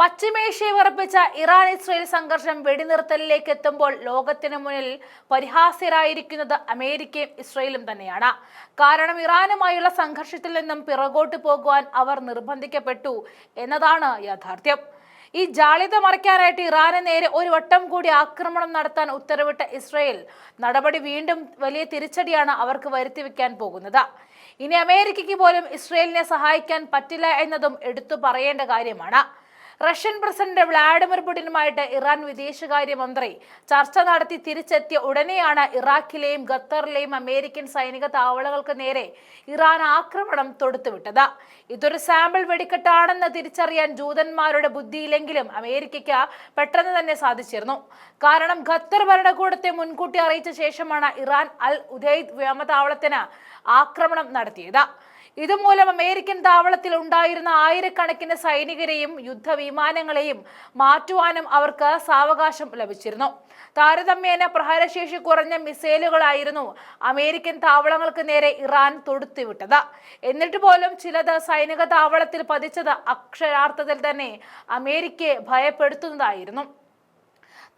പശ്ചിമേഷ്യയെ വിറപ്പിച്ച Iran Israel സംഘർഷം വെടിനിർത്തലിലേക്ക് എത്തുമ്പോൾ ലോകത്തിന് മുന്നിൽ പരിഹാസ്യരായിരിക്കുന്നത് അമേരിക്കയും ഇസ്രയേലും തന്നെയാണ്. കാരണം ഇറാനുമായുള്ള സംഘർഷത്തിൽ നിന്നും പിറകോട്ട് പോകുവാൻ അവർ നിർബന്ധിക്കപ്പെട്ടു എന്നതാണ് യാഥാർത്ഥ്യം. ഈ ജാളിത മറയ്ക്കാനായിട്ട് ഇറാന് നേരെ ഒരു വട്ടം കൂടി ആക്രമണം നടത്താൻ ഉത്തരവിട്ട ഇസ്രയേൽ നടപടി വീണ്ടും വലിയ തിരിച്ചടിയാണ് അവർക്ക് വരുത്തി വയ്ക്കാൻ പോകുന്നത്. ഇനി അമേരിക്കയ്ക്ക് പോലും ഇസ്രയേലിനെ സഹായിക്കാൻ പറ്റില്ല എന്നതും എടുത്തു പറയേണ്ട കാര്യമാണ്. റഷ്യൻ പ്രസിഡന്റ് വ്ളാഡിമിർ പുടിനുമായിട്ട് ഇറാൻ വിദേശകാര്യമന്ത്രി ചർച്ച നടത്തി തിരിച്ചെത്തിയ ഉടനെയാണ് ഇറാഖിലെയും ഖത്തറിലെയും അമേരിക്കൻ സൈനിക താവളങ്ങൾക്ക് നേരെ ഇറാൻ ആക്രമണം തൊടുത്തുവിട്ടത്. ഇതൊരു സാമ്പിൾ വെടിക്കെട്ടാണെന്ന് തിരിച്ചറിയാൻ ജൂതന്മാരുടെ ബുദ്ധിയില്ലെങ്കിലും അമേരിക്കയ്ക്ക് പെട്ടെന്ന് തന്നെ സാധിച്ചിരുന്നു. കാരണം ഖത്തർ ഭരണകൂടത്തെ മുൻകൂട്ടി അറിയിച്ച ശേഷമാണ് ഇറാൻ അൽ ഉദൈദ് വ്യോമതാവളത്തിന് ആക്രമണം നടത്തിയത്. ഇതുമൂലം അമേരിക്കൻ താവളത്തിൽ ഉണ്ടായിരുന്ന ആയിരക്കണക്കിന് സൈനികരെയും യുദ്ധവിമാനങ്ങളെയും മാറ്റുവാനും അവർക്ക് സാവകാശം ലഭിച്ചിരുന്നു. താരതമ്യേന പ്രഹരശേഷി കുറഞ്ഞ മിസൈലുകളായിരുന്നു അമേരിക്കൻ താവളങ്ങൾക്ക് നേരെ ഇറാൻ തൊടുത്തുവിട്ടത്. എന്നിട്ട് പോലും ചിലത് സൈനിക താവളത്തിൽ പതിച്ചത് അക്ഷരാർത്ഥത്തിൽ തന്നെ അമേരിക്കയെ ഭയപ്പെടുത്തുന്നതായിരുന്നു.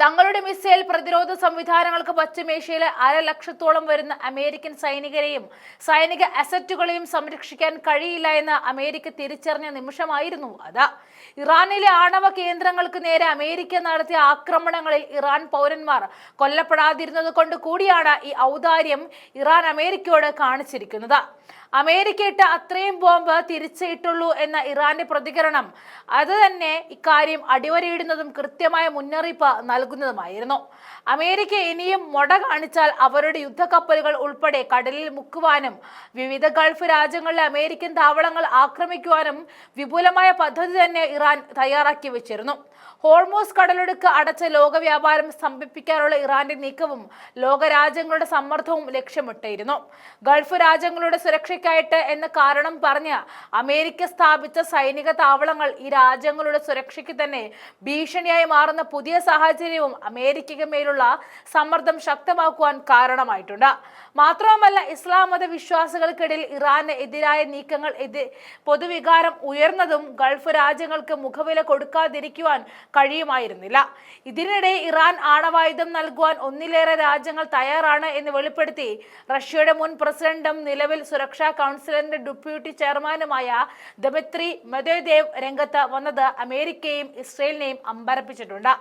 തങ്ങളുടെ മിസൈൽ പ്രതിരോധ സംവിധാനങ്ങൾക്ക് പശ്ചിമേഷ്യയിലെ അരലക്ഷത്തോളം വരുന്ന അമേരിക്കൻ സൈനികരെയും സൈനിക അസറ്റുകളെയും സംരക്ഷിക്കാൻ കഴിയില്ല എന്ന് അമേരിക്ക തിരിച്ചറിഞ്ഞ നിമിഷമായിരുന്നു അത്. ഇറാനിലെ ആണവ കേന്ദ്രങ്ങൾക്ക് നേരെ അമേരിക്ക നടത്തിയ ആക്രമണങ്ങളിൽ ഇറാൻ പൗരന്മാർ കൊല്ലപ്പെടാതിരുന്നത് കൊണ്ട് കൂടിയാണ് ഈ ഔദാര്യം ഇറാൻ അമേരിക്കയോട് കാണിച്ചിരിക്കുന്നത്. അമേരിക്ക ഇട്ട അത്രയും ബോംബ് തിരിച്ചിട്ടുള്ളൂ എന്ന ഇറാന്റെ പ്രതികരണം. അത് തന്നെ ഇക്കാര്യം അടിവരയിടുന്നതും കൃത്യമായ മുന്നറിയിപ്പ് നൽകുന്നതുമായിരുന്നു. അമേരിക്ക ഇനിയും മൊട കാണിച്ചാൽ അവരുടെ യുദ്ധക്കപ്പലുകൾ ഉൾപ്പെടെ കടലിൽ മുക്കുവാനും വിവിധ ഗൾഫ് രാജ്യങ്ങളിലെ അമേരിക്കൻ താവളങ്ങൾ ആക്രമിക്കുവാനും വിപുലമായ പദ്ധതി തന്നെ ഇറാൻ തയ്യാറാക്കി വെച്ചിരുന്നു. ഹോൾമോസ് കടലൊടുക്ക് അടച്ച ലോക വ്യാപാരം സ്തംഭിപ്പിക്കാനുള്ള ഇറാന്റെ നീക്കവും ലോകരാജ്യങ്ങളുടെ സമ്മർദ്ദവും ലക്ഷ്യമിട്ടിരുന്നു. ഗൾഫ് രാജ്യങ്ങളുടെ സുരക്ഷയ്ക്കായിട്ട് എന്ന കാരണം പറഞ്ഞ് അമേരിക്ക സ്ഥാപിച്ച സൈനിക താവളങ്ങൾ ഈ രാജ്യങ്ങളുടെ സുരക്ഷയ്ക്ക് തന്നെ ഭീഷണിയായി മാറുന്ന പുതിയ സാഹചര്യവും അമേരിക്കയ്ക്ക് മേലുള്ള സമ്മർദ്ദം ശക്തമാക്കുവാൻ കാരണമായിട്ടുണ്ട്. മാത്രവുമല്ല ഇസ്ലാം മത വിശ്വാസികൾക്കിടയിൽ ഇറാന് എതിരായ നീക്കങ്ങൾ എതി പൊതുവികാരം ഉയർന്നതും ഗൾഫ് രാജ്യങ്ങൾക്ക് മുഖവില കൊടുക്കാതിരിക്കുവാൻ കഴിയുമായിരുന്നില്ല. ഇതിനിടെ ഇറാൻ ആണവായുധം നൽകുവാൻ ഒന്നിലേറെ രാജ്യങ്ങൾ തയ്യാറാണ് എന്ന് വെളിപ്പെടുത്തി റഷ്യയുടെ മുൻ പ്രസിഡന്റും നിലവിൽ സുരക്ഷാ കൗൺസിലിന്റെ ഡെപ്യൂട്ടി ചെയർമാനുമായ ദമിത്രി മെദേദേവ് രംഗത്ത് വന്നത് അമേരിക്കയും ഇസ്രയേലിനെയും അമ്പരപ്പിച്ചിട്ടുണ്ട്.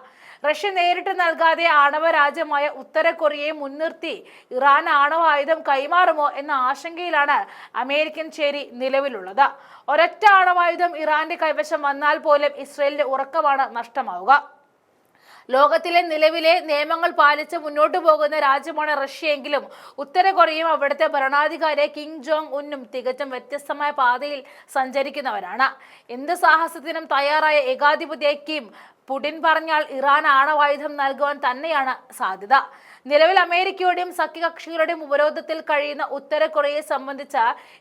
റഷ്യ നേരിട്ട് നൽകാതെ ആണവ രാജ്യമായ ഉത്തര കൊറിയയെ മുൻനിർത്തി ഇറാൻ ആണവ ആയുധം കൈമാറുമോ എന്ന ആശങ്കയിലാണ് അമേരിക്കൻ ചേരി നിലവിലുള്ളത്. ഒരൊറ്റ ആണവായുധം ഇറാന്റെ കൈവശം വന്നാൽ പോലും ഇസ്രയേലിന്റെ ഉറക്കമാണ് നഷ്ടമാവുക. ലോകത്തിലെ നിലവിലെ നിയമങ്ങൾ പാലിച്ച് മുന്നോട്ടു പോകുന്ന രാജ്യമാണ് റഷ്യയെങ്കിലും ഉത്തര കൊറിയയും അവിടുത്തെ ഭരണാധികാരി കിം ജോങ് ഉന്നും തികച്ചും വ്യത്യസ്തമായ പാതയിൽ സഞ്ചരിക്കുന്നവരാണ്. എന്ത് സാഹസത്തിനും തയ്യാറായ ഏകാധിപതിയെ കിം പുടിൻ പറഞ്ഞാൽ ഇറാൻ ആണവായുധം നൽകുവാൻ തന്നെയാണ് സാധ്യത. നിലവിൽ അമേരിക്കയുടെയും സഖ്യകക്ഷികളുടെയും ഉപരോധത്തിൽ കഴിയുന്ന ഉത്തര കൊറിയയെ സംബന്ധിച്ച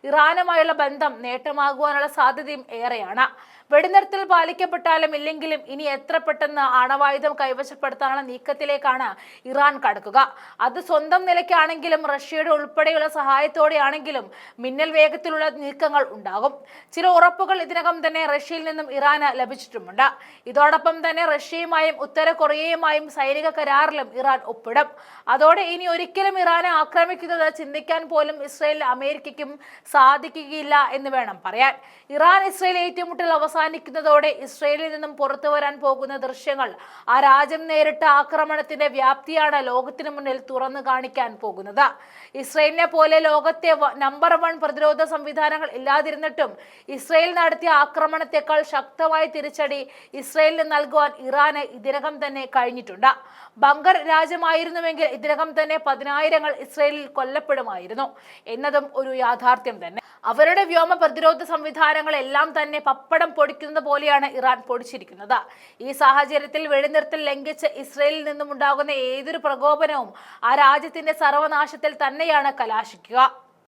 ഇറാനുമായുള്ള ബന്ധം നേട്ടമാകുവാനുള്ള സാധ്യതയും ഏറെയാണ്. വെടിനിർത്തൽ പാലിക്കപ്പെട്ടാലും ഇല്ലെങ്കിലും ഇനി എത്ര പെട്ടെന്ന് ആണവായുധം കൈവശപ്പെടുത്താനുള്ള നീക്കത്തിലേക്കാണ് ഇറാൻ കടക്കുക. അത് സ്വന്തം നിലയ്ക്കാണെങ്കിലും റഷ്യയുടെ ഉൾപ്പെടെയുള്ള സഹായത്തോടെയാണെങ്കിലും മിന്നൽ വേഗത്തിലുള്ള നീക്കങ്ങൾ ഉണ്ടാകും. ചില ഉറപ്പുകൾ ഇതിനകം തന്നെ റഷ്യയിൽ നിന്നും ഇറാന് ലഭിച്ചിട്ടുമുണ്ട്. ഇതോടൊപ്പം തന്നെ റഷ്യയുമായും ഉത്തര കൊറിയയുമായും സൈനിക കരാറിലും ഇറാൻ ഒപ്പിടും. അതോടെ ഇനി ഒരിക്കലും ഇറാനെ ആക്രമിക്കുന്നത് ചിന്തിക്കാൻ പോലും ഇസ്രയേൽ അമേരിക്കയ്ക്കും സാധിക്കുകയില്ല എന്ന് വേണം പറയാൻ. ഇറാൻ ഇസ്രയേൽ ഏറ്റുമുട്ടൽ അവസാനിക്കുന്നതോടെ ഇസ്രയേലിൽ നിന്നും പുറത്തു വരാൻ പോകുന്ന ദൃശ്യങ്ങൾ ആ രാജ്യം നേരിട്ട ആക്രമണത്തിന്റെ വ്യാപ്തിയാണ് ലോകത്തിന് മുന്നിൽ തുറന്നു കാണിക്കാൻ പോകുന്നത്. ഇസ്രയേലിനെ പോലെ ലോകത്തെ നമ്പർ വൺ പ്രതിരോധ സംവിധാനങ്ങൾ ഇല്ലാതിരുന്നിട്ടും ഇസ്രയേൽ നടത്തിയ ആക്രമണത്തെക്കാൾ ശക്തമായ തിരിച്ചടി ഇസ്രയേലിന് നൽകുവാൻ ഇറാന് ഇതിനകം തന്നെ കഴിഞ്ഞിട്ടുണ്ട്. ബങ്കർ രാജ്യമായിരുന്നുവെങ്കിൽ ഇതിനകം തന്നെ പതിനായിരങ്ങൾ ഇസ്രയേലിൽ കൊല്ലപ്പെടുമായിരുന്നു. എന്നതും ഒരു യാഥാർത്ഥ്യം തന്നെ. അവരുടെ വ്യോമ പ്രതിരോധ സംവിധാനങ്ങളെല്ലാം തന്നെ പപ്പടം പൊടിക്കുന്നത് പോലെയാണ് ഇറാൻ പൊടിച്ചിരിക്കുന്നത്. ഈ സാഹചര്യത്തിൽ വെടിനിർത്തൽ ലംഘിച്ച് ഇസ്രയേലിൽ നിന്നും ഉണ്ടാകുന്ന ഏതൊരു പ്രകോപനവും ആ രാജ്യത്തിന്റെ സർവനാശത്തിൽ തന്നെയാണ് കലാശിക്കുക.